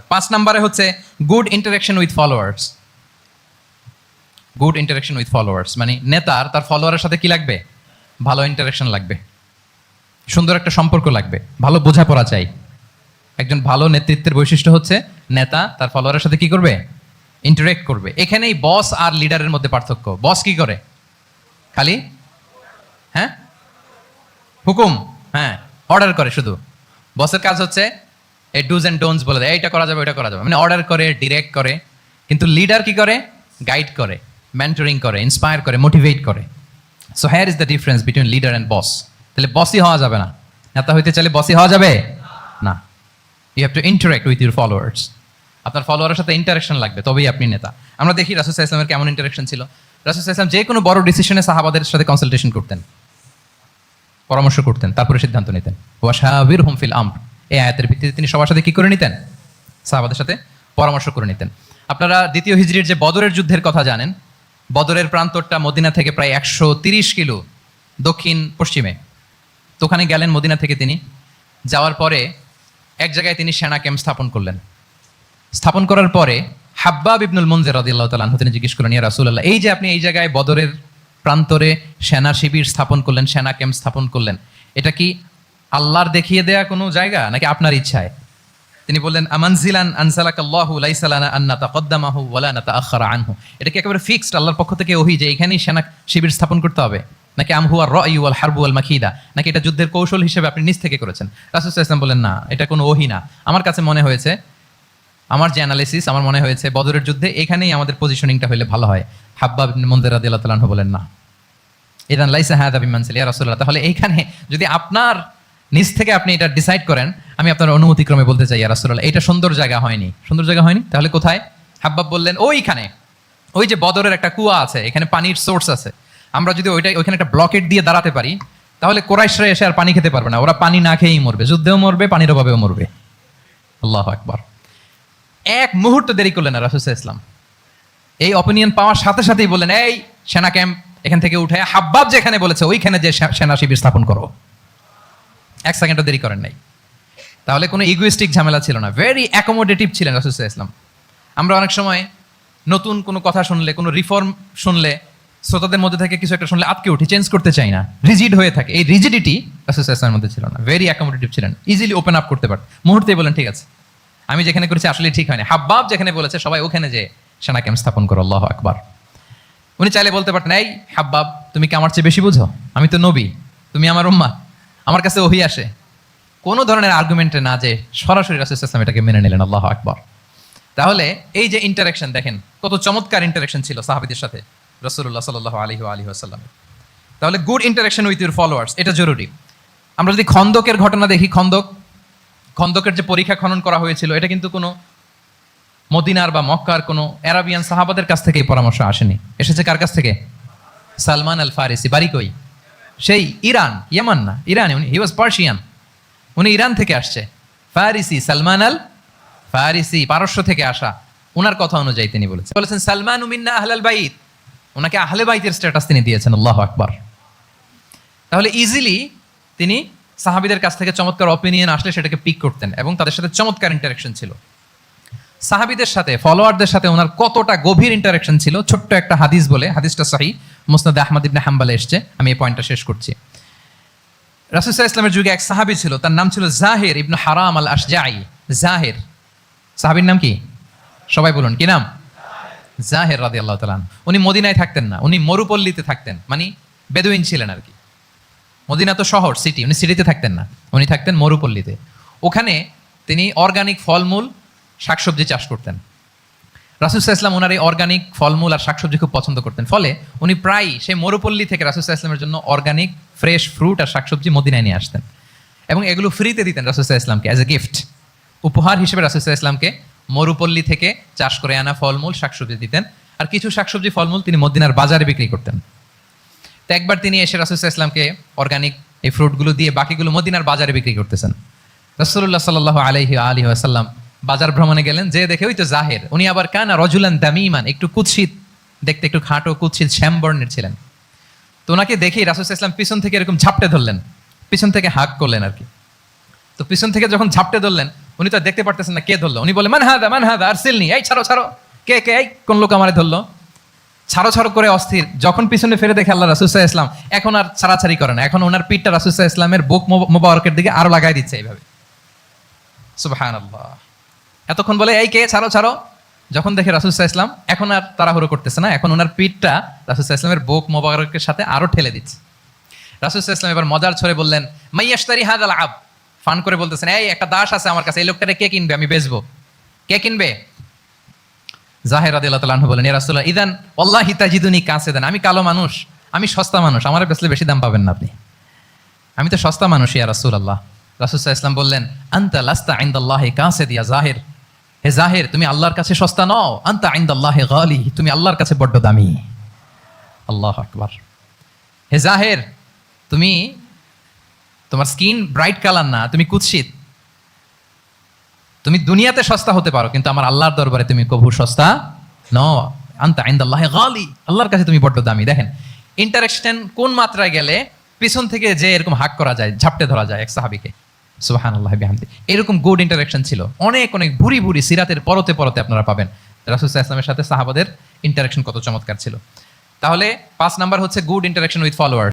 পাঁচ নম্বরে হচ্ছে good interaction with followers good interaction with followers মানে নেতার তার ফলোয়ারের সাথে কি লাগবে? ভালো ইন্টারাকশন লাগবে। সুন্দর একটা সম্পর্ক লাগবে। ভালো বোঝাপড়া চাই। একজন ভালো নেতৃত্বের বৈশিষ্ট্য হচ্ছে নেতা তার ফলোয়ারের সাথে কি করবে? ইন্টারেক্ট করবে। এখানেই বস আর লিডারের মধ্যে পার্থক্য। বস কি করে? খালি? হ্যাঁ? হুকুম? হ্যাঁ অর্ডার করে শুধু। বসের কাজ হচ্ছে এই ডুজ অ্যান্ড ডোন্টস বলে দেয়। এইটা করা যাবে, ওইটা করা যাবে। মানে অর্ডার করে ডিরেক্ট করে, কিন্তু লিডার কি করে? গাইড করে মেন্টরিং করে ইন্সপায়ার করে মোটিভেট করে। So here is the difference between leader and boss তাহলে বসই হওয়া যাবে না। নেতা হইতে চাইলে বসই হওয়া যাবে? না। You have to interact with your followers আপনার ফলোয়ারের সাথে ইন্টারাকশন লাগবে, তবেই আপনি নেতা। আমরা দেখি রাসুসাহ ইসলামের কেমন ইন্টারাকশন ছিল। রাসুসাহ ইসলাম যে কোনো বড় ডিসিশনে সাহাবাদের সাথে কনসালটেশন করতেন। পরামর্শ করতেন, তারপরে সিদ্ধান্ত নিতেন। ওয়াশাবির হুমফিল আম এই আয়াতের ভিত্তিতে তিনি সবার সাথে কি করে নিতেন? সাহাবাদের সাথে পরামর্শ করে নিতেন। আপনারা দ্বিতীয় হিজরির যে বদরের যুদ্ধের কথা জানেন, বদরের প্রান্তরটা মদিনা থেকে প্রায় একশো তিরিশ কিলো দক্ষিণ পশ্চিমে। তো ওখানে গেলেন মদিনা থেকে তিনি। যাওয়ার পরে এক জায়গায় তিনি সেনা ক্যাম্প স্থাপন করলেন। স্থাপন করার পরে হাব্বাব ইবনুল মঞ্জের রাদিয়াল্লাহু তাআলা আনহু তিনি জিজ্ঞেস করলেন, ইয়া রাসুল্লাহ এই যে আপনি এই জায়গায় বদরের প্রান্তরে সেনা শিবির স্থাপন করলেন, সেনা ক্যাম্প স্থাপন করলেন, এটা কি আল্লাহর দেখিয়ে দেয়া কোনো জায়গা নাকি আপনার ইচ্ছায়? তিনি বললেন, আমানজিলান আনসালাকাল্লাহু লাইসা লানা আন নাতাকদ্দামাহু ওয়ালা নাতাআখারা আনহু। এটা কি একেবারে ফিক্সড আল্লাহর পক্ষ থেকে ওহি যে এখানেই সেনা শিবির স্থাপন করতে হবে? নাকি আমহু আর রায়ু ওয়াল হারবু ওয়াল মাকিদা? নাকি এটা যুদ্ধের কৌশল হিসেবে আপনি নিজ থেকে করেছেন? রাসূল ওয়াসাল্লাম বললেন, না, এটা কোনো ওহি না। আমার কাছে মনে হয়েছে, আমার যে অ্যানালিসিস আমার মনে হয়েছে বদরের যুদ্ধে এখানেই আমাদের পজিশনিংটা হলে ভালো হয়। হাব্বাব মন্দির রাদিয়াল্লাহু তাআলা বলেন, না। ইদান লাইসা হাদা বিমানসিল ইয়া রাসূলুল্লাহ, তাহলে এইখানে যদি আপনার নিজ থেকে আপনি এটা ডিসাইড করেন, আমি আপনার অনুমতিক্রমে বলতে চাই, ইয়া এটা সুন্দর জায়গা হয়নি। সুন্দর জায়গা হয়নি? তাহলে কোথায়? হাব্বাব বললেন, ওইখানে। ওই যে বদরের একটা কুয়া আছে, এখানে পানির সোর্স আছে। আমরা যদি ওইটা ওইখানে একটা ব্লকেট দিয়ে দাঁড়াতে পারি, তাহলে কোরাইশরা এসে আর পানি খেতে পারবে না। ওরা পানি না খেয়েই মরবে, যুদ্ধেও মরবে, পানির অভাবেও মরবে। আল্লাহ একবার এক মুহূর্ত দেরি করলেন না রাসুসা ইসলাম এই অপিনিয়ন পাওয়ার সাথে সাথেই বললেন, এই সেনা ক্যাম্প এখান থেকে উঠে, হাব্বাব যেখানে বলেছে, ওইখানে যে সেনা শিবির স্থাপন করো। এক সেকেন্ডও দেরি করেন নাই। তাহলে কোনো ইগুইস্টিক ঝামেলা ছিল না। ভেরি অ্যাকোমোডেটিভ ছিলেন রাসুসা ইসলাম আমরা অনেক সময় নতুন কোনো কথা শুনলে, কোনো রিফর্ম শুনলে, শ্রোতাদের মধ্যে থেকে কিছু একটা শুনলে আটকে উঠি চেঞ্জ করতে চাই না। রিজিড হয়ে থাকে। এই রিজিডিটি রাসুসা ইসলামের মধ্যে ছিল না। ভেরি অ্যাকোমোডেটিভ ছিলেন। ইজিলি ওপেন আপ করতে পারেন মুহূর্তেই বলেন, ঠিক আছে। আমি যেখানে করেছি আসলে ঠিক হয়নি। হাব্বাব যেখানে বলেছে, সবাই ওখানে যে সেনা ক্যাম্প স্থাপন করো, আল্লাহ আকবার। উনি চাইলে বলতে পারতেন, এই হাব্বাব, তুমি কি আমার চেয়ে বেশি বুঝো? আমি তো নবী। তুমি আমার উম্মা। আমার কাছে ওহি আসে। কোনো ধরনের আর্গুমেন্টে না যে সরাসরি রাসুল ইসলাম এটাকে মেনে নিলেন, আল্লাহ আকবর। তাহলে এই যে ইন্টারাকশন দেখেন, কত চমৎকার ইন্টারাকশন ছিল সাহাবিদের সাথে রসুল্লাহ সাল্লাহ আলী আলী আসাল্লাম তাহলে good interaction with your followers এটা জরুরি। আমরা যদি খন্দকের ঘটনা দেখি, খন্দক, খন্দকের যে পরীক্ষা খনন করা হয়েছিল, এটা কিন্তু কোনো মদিনার বা মক্কার, কোনো অ্যারাবিয়ান সাহাবাদের কাছ থেকে পরামর্শ আসেনি। এসেছে কার কাছ থেকে? সালমান আল ফারিসি বাড়ি কই? সেই ইরান, ইয়ামান না, ইরান উনি হি ওয়াজ পার্সিয়ান উনি ইরান থেকে আসছে। ফারিসি সালমান আল ফারিসি পারস্য থেকে আসা। ওনার কথা অনুযায়ী তিনি বলেছেন। বলেছেন, সালমান উমিন্না আহলাল বাইত। ওনাকে আহলে বাইতের স্ট্যাটাস তিনি দিয়েছেন, আল্লাহ আকবার। তাহলে ইজিলি তিনি সাহাবিদের কাছ থেকে চমৎকার অপিনিয়ন আসলে সেটাকে পিক করতেন এবং তাদের সাথে চমৎকার ইন্টারাকশন ছিল। সাহাবিদের সাথে ফলোয়ারদের সাথে ওনার কতটা গভীর ইন্টারাকশন ছিল, ছোট্ট একটা হাদিস বলে, হাদিসটা সাহি। মুসনাদ আহমদ ইবনে হাম্বালে এসছে। আমি এই পয়েন্টটা শেষ করছি। রাসুসাহ ইসলামের যুগে এক সাহাবি ছিল, তার নাম ছিল জাহের ইবনু হারাম আল আশজাই জাহের। সাহাবির নাম কি? সবাই বলুন, কি নাম? জাহের রাদি আল্লাহ তালান উনি মদিনায় থাকতেন না, উনি মরুপল্লীতে থাকতেন মানে বেদুইন ছিলেন আর কি। মদিনা তো শহর সিটি উনি সিটিতে থাকতেন না, উনি থাকতেন মরুপল্লীতে। ওখানে তিনি অর্গানিক ফলমূল, শাকসবজি চাষ করতেন। রাসুসাহ ইসলাম ওনার এই অর্গানিক ফলমূল আর শাকসবজি খুব পছন্দ করতেন। ফলে উনি প্রায় সেই মরুপল্লী থেকে রাসুসাহ ইসলামের জন্য অর্গানিক ফ্রেশ ফ্রুট আর শাকসবজি মদিনায় নিয়ে আসতেন। এবং এগুলো ফ্রিতে দিতেন রাসুসাহ ইসলামকে অ্যাজ এ গিফট উপহার হিসেবে রাসুসাহ ইসলামকে মরুপল্লী থেকে চাষ করে আনা ফলমূল, শাকসবজি দিতেন। আর কিছু শাকসবজি ফলমূল তিনি মদিনার বাজারে বিক্রি করতেন। তো একবার তিনি এসে রাসুসাহ ইসলামকে অর্গানিক এই ফ্রুটগুলো দিয়ে বাকিগুলো মদিনার বাজারে বিক্রি করতেছেন। রসুল্লাহ সাল্লাহ আলহি আলী আসাল্লাম বাজার ভ্রমণে গেলেন, যে দেখে ওই তো জাহের। উনি আবার কানা রজুলান দামিমান, একটু কুৎসিত, দেখতে একটু খাটো, কুৎসিত, শ্যামবর্ণের ছিলেন। তো ওনাকে দেখেই রাসুল ইসলাম পিছন থেকে এরকম ঝাপটে ধরলেন। পিছন থেকে হাক করলেন আর কি। তো পিছন থেকে যখন ঝাপটে ধরলেন, উনি তো দেখতে পারতেছেন না কে ধরলো। উনি বলে মান হাদা মান হাদা আর সিলনি এই ছাড়ো ছাড়ো। কে কে, এই কোন লোক আমারে ধরলো? ছাড়ো ছাড়ো করে অস্থির। যখন পিছনে ফিরে দেখে আল্লাহ রাসুসাহ ইসলাম এখন আর ছাড়াছাড়ি করে না। এখন ওনার পিঠটা রাসুসাহ ইসলামের বুক মোব- মোবারকের দিকে আরও লাগাই দিচ্ছে এইভাবে। সুবাহান এতক্ষণ বলে, এই কে? ছাড়ো ছাড়ো। যখন দেখে রাসুসাহ ইসলাম এখন আর তাড়াহুড়ো করতেছে না, এখন ওনার পিঠটা রাসুসাহ ইসলামের বুক মোবারকের সাথে আরও ঠেলে দিচ্ছে। রাসুসাহ ইসলাম এবার মজার ছড়ে বললেন মাইয়াস্তারি হাদ আল আব। ফান করে বলতেছেন, এই একটা দাস আছে আমার কাছে, এই লোকটারে কে কিনবে? আমি বেচবো। কে কিনবে? জাহের আদিল্লাহ তালু বলেন রাসুল্লাহ ইদান আল্লাহ হিতাজিদুনি কাছে দেন আমি কালো মানুষ, আমি সস্তা মানুষ, আমার বেচলে বেশি দাম পাবেন না আপনি। আমি তো সস্তা মানুষ, ইয়া রাসুল আল্লাহ রাসুসাহ ইসলাম বললেন, আন্তা লাস্তা আইন্দাল্লাহ কাছে দিয়া জাহের। হে জাহের, তুমি আল্লাহর কাছে সস্তা নও। আন্তা আইন্দাল্লাহ গালি, তুমি আল্লাহর কাছে বড্ড দামি। আল্লাহ আকবার। হে জাহের, তুমি তোমার স্কিন ব্রাইট কালার না, তুমি কুৎসিত। তুমি দুনিয়াতে সস্তা হতে পারো, কিন্তু আমার আল্লাহর দরবারে তুমি কভু সস্তা ন আন্তা আইন্দাল্লাহ গালি, আল্লাহর কাছে তুমি বড্ড দামি। দেখেন ইন্টারেকশন কোন মাত্রায় গেলে পিছন থেকে যে এরকম হাক করা যায়, ঝাপটে ধরা যায় এক সাহাবিকে। সুবাহান আল্লাহ বিহামদি। এরকম গুড ইন্টারাকশন ছিল। অনেক অনেক ভুরি ভুরি সিরাতের পরতে পরতে আপনারা পাবেন। রাসুল ইসলামের সাথে সাহাবাদের ইন্টারাকশন কত চমৎকার ছিল। তাহলে পাঁচ নাম্বার হচ্ছে গুড ইন্টারাকশন উইথ ফলোয়ার